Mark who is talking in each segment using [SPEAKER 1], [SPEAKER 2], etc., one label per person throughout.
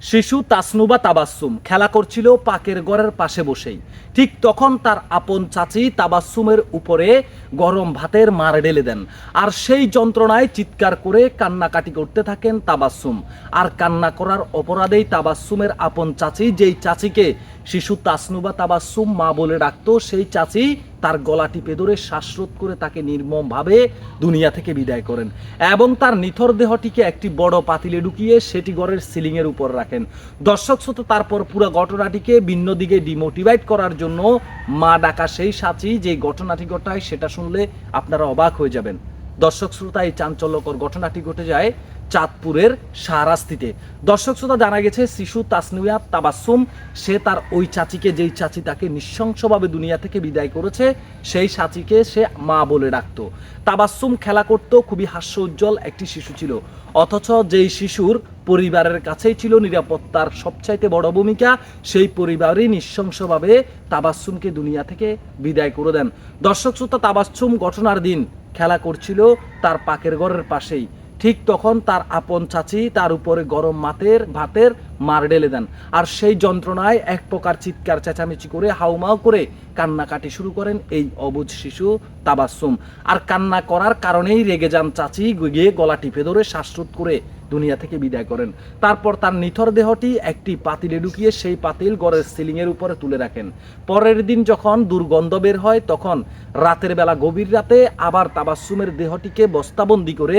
[SPEAKER 1] শিশু তাসনুবা তাবাসুম খেলা করছিল পাকের গড়ের পাশে বসেই। ঠিক তখন তার আপন চাচি তাবাসুমের উপরে গরম ভাতের মার ঢেলে দেন। আর সেই যন্ত্রণায় চিৎকার করে কান্নাকাটি করতে থাকেন তাবাসুম আর কান্না করার অপরাধেই তাবাসুমের আপন চাচি, যেই চাচিকে শিশু তাসনুবা তাবাসসুম মা বলে ডাকতো, সেই চাচি তার গলা টিপে ধরে শ্বাসরোধ করে তাকে নির্মমভাবে দুনিয়া থেকে বিদায় করেন এবং তার নিথর দেহটিকে একটি বড় পাতিলে ঢুকিয়ে সেটি ঘরের সিলিংয়ের উপর রাখেন। দর্শক শ্রোতা, তারপর পুরো ঘটনাটিকে ভিন্ন দিকে ডিমোটিভেট করার জন্য মা ডাকা সেই সাচি যে ঘটনাটি ঘটায় সেটা শুনলে আপনারা অবাক হয়ে যাবেন। দর্শক শ্রোতা, এই চাঞ্চল্যকর ঘটনাটি ঘটে যায় চাঁদপুরের শাহরাস্তিতে দর্শক শ্রোতা, জানা গেছে, শিশু তাসনুয়া তাবাসুম সে তার ওই চাচিকে, যেই চাচি তাকে নৃশংসভাবে দুনিয়া থেকে বিদায় করেছে, সেই চাচিকে সে মা বলে ডাকতো। তাবাসুম খেলা করত, খুবই হাস্য উজ্জ্বল একটি শিশু ছিল। অথচ যেই শিশুর পরিবারের কাছেই ছিল নিরাপত্তার সবচাইতে বড় ভূমিকা, সেই পরিবারই নৃশংসভাবে তাবাসুমকে দুনিয়া থেকে বিদায় করে দেন। দর্শক শ্রোতা তাবাসুম ঘটনার দিন খেলা করছিল তার পাকের ঘরের পাশেই। ঠিক তখন তার আপন চাচি তার উপরে গরম মাতের, ভাতের মার ঢেলে দেন। আর সেই যন্ত্রণায় এক প্রকার চিৎকার, চেঁচামেচি করে, হাউমাউ করে কান্নাকাটি শুরু করেন এই অবুজ শিশু তাবাসুম আর কান্না করার কারণেই রেগে যান চাচি, গিয়ে গলা টিপে ধরে শ্বাসরোধ করে দুনিয়া থেকে বিদায় করেন। তারপর তার নিথর দেহটি একটি পাতিলে ঢুকিয়ে সেই পাতিল গড়ের সিলিংয়ের উপরে তুলে রাখেন। পরের দিন যখন দুর্গন্ধ বের হয়, তখন রাতের বেলা গভীর রাতে আবার তাবাসুমের দেহটিকে বস্তাবন্দি করে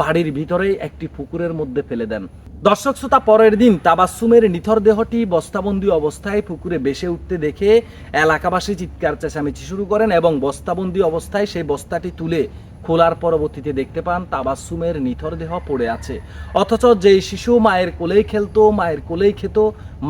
[SPEAKER 1] বাড়ির ভিতরে একটি পুকুরের মধ্যে ফেলে দেন। দর্শক শ্রোতা, পরের দিন তাবাসুমের নিথর দেহটি বস্তাবন্দি অবস্থায় পুকুরে বেসে উঠতে দেখে এলাকাবাসী চিৎকার চেঁচামেচি শুরু করেন এবং বস্তাবন্দি অবস্থায় সেই বস্তাটি তুলে খোলার পরবর্তীতে দেখতে পান তাবাসুমের নিথর দেহ পড়ে আছে। অথচ যেই শিশু মায়ের কোলেই খেলতো, মায়ের কোলেই খেত,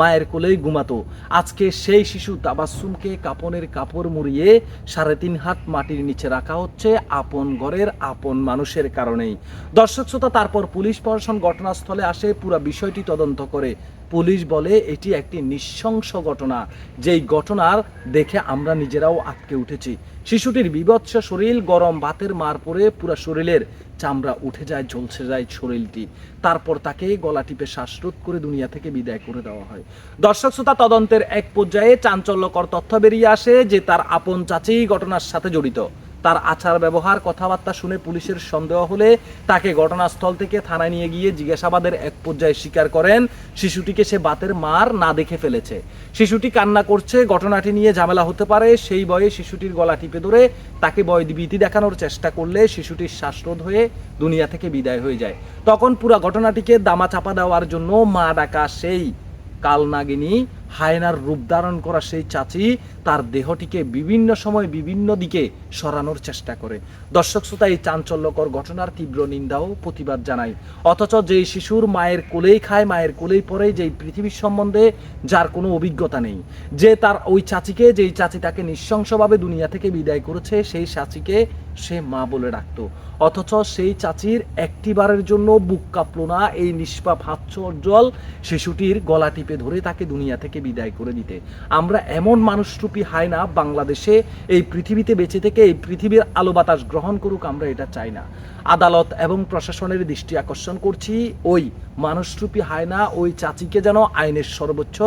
[SPEAKER 1] মায়ের কোলেই ঘুমাতো। আজকে সেই শিশু তাবাসুমকে কাপনের কাপড় মুড়িয়ে সাড়ে তিন হাত মাটির নিচে রাখা হচ্ছে আপন ঘরের আপন মানুষের কারণেই। দর্শক শ্রোতা, তারপর পুলিশ প্রশাসন ঘটনাস্থলে আসে, পুরো বিষয়টি তদন্ত করে। পুলিশ বলে এটি একটি নৃশংস ঘটনা। যেই ঘটনার দেখে আমরা নিজেরাও আটকে উঠেছি। শিশুটির বিভৎস শরীর গরম ভাতের মার পরে পুরো শরীরের চামড়া উঠে যায়, ঝলসে যায় শরীরটি। তারপর তাকে গলা টিপে শ্বাসরোধ করে দুনিয়া থেকে বিদায় করে দেওয়া হয়। দর্শক শ্রোতা, তদন্তের এক পর্যায়ে চাঞ্চল্যকর তথ্য বেরিয়ে আসে যে তার আপন চাচি ঘটনার সাথে জড়িত। তার আচার ব্যবহার, কথাবার্তা শুনে পুলিশের সন্দেহ হলে তাকে ঘটনাস্থল থেকে থানায় নিয়ে গিয়ে জিজ্ঞাসাবাদের এক পর্যায়ে স্বীকার করেন। শিশুটিকে সে বাতের মার না দেখে ফেলেছে। শিশুটি কান্না করছে, ঘটনাটি নিয়ে ঝামেলা হতে পারে। সেই বয়ে শিশুটির গলা টিপে ধরে তাকে বয় ভীতি দেখানোর চেষ্টা করলে শিশুটির শ্বাসরোধ হয়ে দুনিয়া থেকে বিদায় হয়ে যায়। তখন পুরো ঘটনাটিকে দামা চাপা দেওয়ার জন্য মা ডাকা সেই কালনাগিনী হায়নার রূপ ধারণ করা সেই চাচি তার দেহটিকে বিভিন্ন সময় বিভিন্ন দিকে সরানোর চেষ্টা করে। দর্শক শ্রোতা, এই চাঞ্চল্যকর ঘটনার তীব্র নিন্দা ও প্রতিবাদ জানাই অথচ যেই শিশুর মায়ের কোলেই খায়, মায়ের কোলেই পড়ে যেই পৃথিবীর সম্বন্ধে যার কোনো অভিজ্ঞতা নেই। যে তার ওই চাচিকে, যেই চাচি তাকে নৃশংসভাবে দুনিয়া থেকে বিদায় করেছে, সেই চাচিকে সে মা বলে ডাকতো। অথচ সেই চাচির একটিবারের জন্য বুক কাঁপলো না, এই নিষ্পাপ হাস্যোজ্জ্বল শিশুটির গলা টিপে ধরে তাকে দুনিয়া থেকে বিদায় করে দিতে। আমরা এমন মানুষরূপী হাই না, বাংলাদেশে এই পৃথিবীতে বেঁচে থেকে এই পৃথিবীর আলো বাতাস গ্রহণ করুক আমরা এটা চাই না। আদালত এবং প্রশাসনের দৃষ্টি আকর্ষণ করছি, ওই মানুষরূপী হায়না ওই চাচিকে যেন আইনের সর্বোচ্চ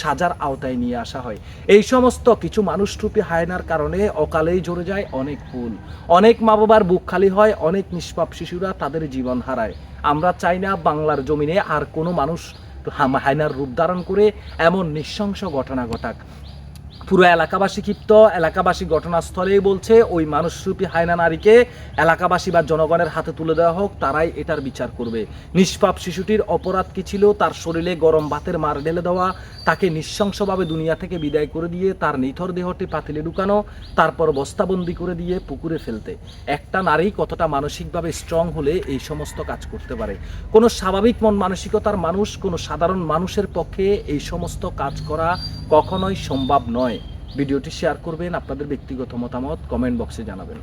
[SPEAKER 1] সাজার আওতায় নিয়ে আসা হয়। এই সমস্ত কিছু মানুষরূপী হায়নার কারণে অকালেই ঝরে যায় অনেক ফুল অনেক মা বাবার বুক খালি হয়, অনেক নিষ্পাপ শিশুরা তাদের জীবন হারায়। আমরা চাই না বাংলার জমিনে আর কোনো মানুষ হায়নার রূপ ধারণ করে এমন নৃশংস ঘটনা ঘটাক। পুরো এলাকাবাসী ক্ষিপ্ত, এলাকাবাসী ঘটনাস্থলেই বলছে, ওই মানুষরূপী হায়না নারীকে এলাকাবাসী বা জনগণের হাতে তুলে দেওয়া হোক, তারাই এটার বিচার করবে। নিষ্পাপ শিশুটির অপরাধ কি ছিল, তার শরীরে গরম ভাতের মার ঢেলে দেওয়া, তাকে নৃশংসভাবে দুনিয়া থেকে বিদায় করে দিয়ে তার নিথর দেহটি পাতিলে ঢুকানো, তারপর বস্তাবন্দি করে দিয়ে পুকুরে ফেলতে। একটা নারী কতটা মানসিকভাবে স্ট্রং হলে এই সমস্ত কাজ করতে পারে? কোনো স্বাভাবিক মন মানসিকতার মানুষ, কোনো সাধারণ মানুষের পক্ষে এই সমস্ত কাজ করা কখনোই সম্ভব নয়। ভিডিওটি শেয়ার করবেন আপনাদের ব্যক্তিগত মতামত কমেন্ট বক্সে জানাবেন।